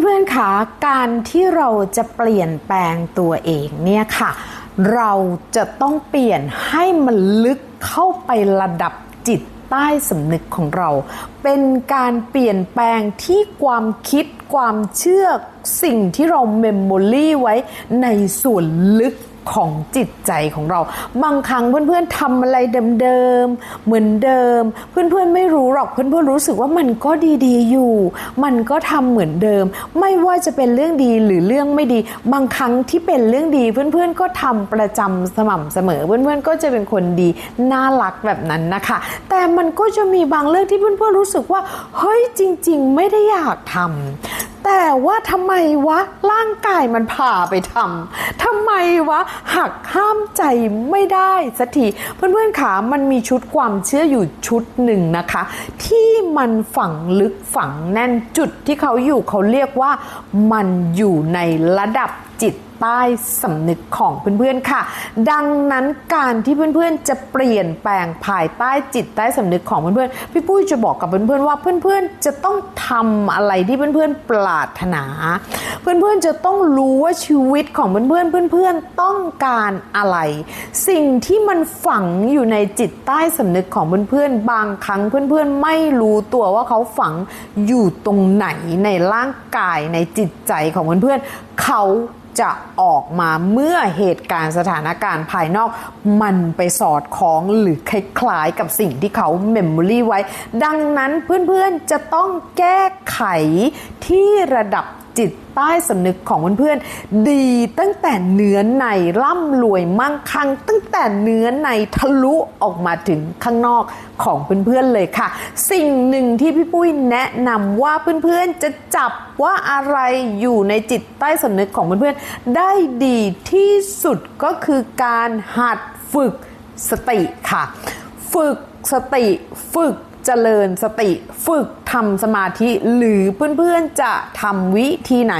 เพื่อนๆคะการที่เราจะเปลี่ยนแปลงตัวเองเนี่ยค่ะ เราจะต้องเปลี่ยนให้มันลึกเข้าไประดับจิตใต้สำนึกของเรา เป็นการเปลี่ยนแปลงที่ความคิดความเชื่อสิ่งที่เราเมมโมรีไว้ในส่วนลึก ของจิตใจของเรา บางครั้งเพื่อนๆทำอะไรเดิมๆ เหมือนเดิม เพื่อนๆไม่รู้หรอกเพื่อนๆรู้สึกว่ามันก็ดีๆอยู่ มันก็ทำเหมือนเดิม ไม่ว่าจะเป็นเรื่องดีหรือเรื่องไม่ดี บางครั้งที่เป็นเรื่องดีเพื่อนๆก็ทำประจำสม่ำเสมอ เพื่อนๆก็จะเป็นคนดีน่ารักแบบนั้นนะคะ แต่มันก็จะมีบางเรื่องที่เพื่อนๆรู้สึกว่า เฮ้ยจริง ๆ ไม่ได้อยากทำ ว่าทำไมวะร่างกายมันพาไปทำทำไมวะหักห้ามใจไม่ได้สักทีเพื่อนๆขามันมีชุดความเชื่ออยู่ชุดหนึ่งนะคะ ที่มันฝังลึกฝังแน่นจุดที่เขาอยู่เขาเรียกว่ามันอยู่ในระดับจิต ใต้สำนึกของเพื่อนๆค่ะ ดังนั้นการที่เพื่อนๆจะเปลี่ยนแปลงภายใต้จิตใต้สำนึกของเพื่อนๆพี่ปุ้ยจะบอกกับเพื่อนๆว่าเพื่อนๆจะต้องทำอะไรที่เพื่อนๆปรารถนา เพื่อนๆจะต้องรู้ว่าชีวิตของเพื่อนๆเพื่อนๆต้องการอะไร สิ่งที่มันฝังอยู่ในจิตใต้สำนึกของเพื่อนๆบางครั้งเพื่อนๆไม่รู้ตัวว่าเขาฝังอยู่ตรงไหนในร่างกายในจิตใจของเพื่อนๆเขา จะออกมาเมื่อเหตุการณ์สถานการณ์ภายนอก มันไปสอดคล้องหรือคล้ายๆกับสิ่งที่เขาเมมโมรีไว้ ดังนั้นเพื่อนๆจะต้องแก้ไขที่ระดับจิตใต้สำนึกของเพื่อนๆดีตั้งแต่เนื้อในร่ำรวยมั่งคั่งตั้งแต่เนื้อในทะลุออกมาถึงข้างนอกของเพื่อนๆเลยค่ะ สิ่งหนึ่งที่พี่ปุ้ยแนะนำว่าเพื่อนๆจะจับว่าอะไรอยู่ในจิตใต้สำนึกของเพื่อนๆได้ดีที่สุดก็คือการหัดฝึกสติค่ะ ฝึกสติฝึก เจริญสติฝึกทำสมาธิ หรือเพื่อนๆจะทำวิธีไหน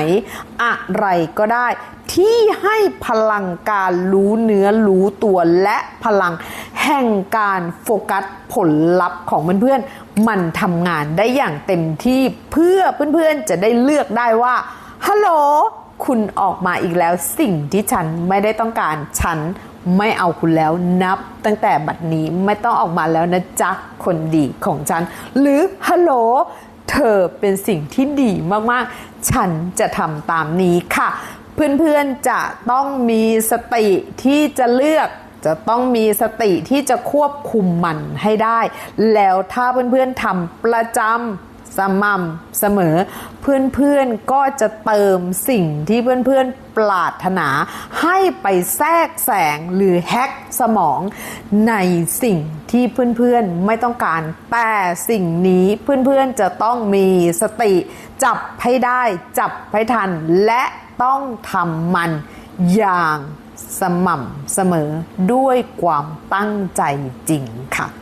อะไรก็ได้ ที่ให้พลังการรู้เนื้อรู้ตัวและพลังแห่งการโฟกัสผลลัพธ์ของเพื่อนๆ มันทำงานได้อย่างเต็มที่เพื่อเพื่อนๆจะได้เลือกได้ว่าฮัลโหลคุณออกมาอีกแล้วสิ่งที่ฉันไม่ได้ต้องการฉัน ไม่เอาคุณแล้วนับตั้งแต่บัดนี้ไม่ต้องออกมาแล้วนะจ๊ะคนดีของฉัน หรือฮัลโหลเธอเป็นสิ่งที่ดีมากๆ ฉันจะทำตามนี้ค่ะ เพื่อนๆจะต้องมีสติที่จะเลือกจะต้องมีสติที่จะควบคุมมันให้ได้ แล้วถ้าเพื่อนๆทำประจำ สม่ำเสมอ เพื่อนๆก็จะเติมสิ่งที่เพื่อนๆปรารถนา ให้ไปแทรกแสงหรือแฮกสมอง ในสิ่งที่เพื่อนๆไม่ต้องการ แต่สิ่งนี้เพื่อนๆจะต้องมีสติ จับให้ได้จับให้ทัน และต้องทำมันอย่างสม่ำเสมอด้วยความตั้งใจจริงค่ะ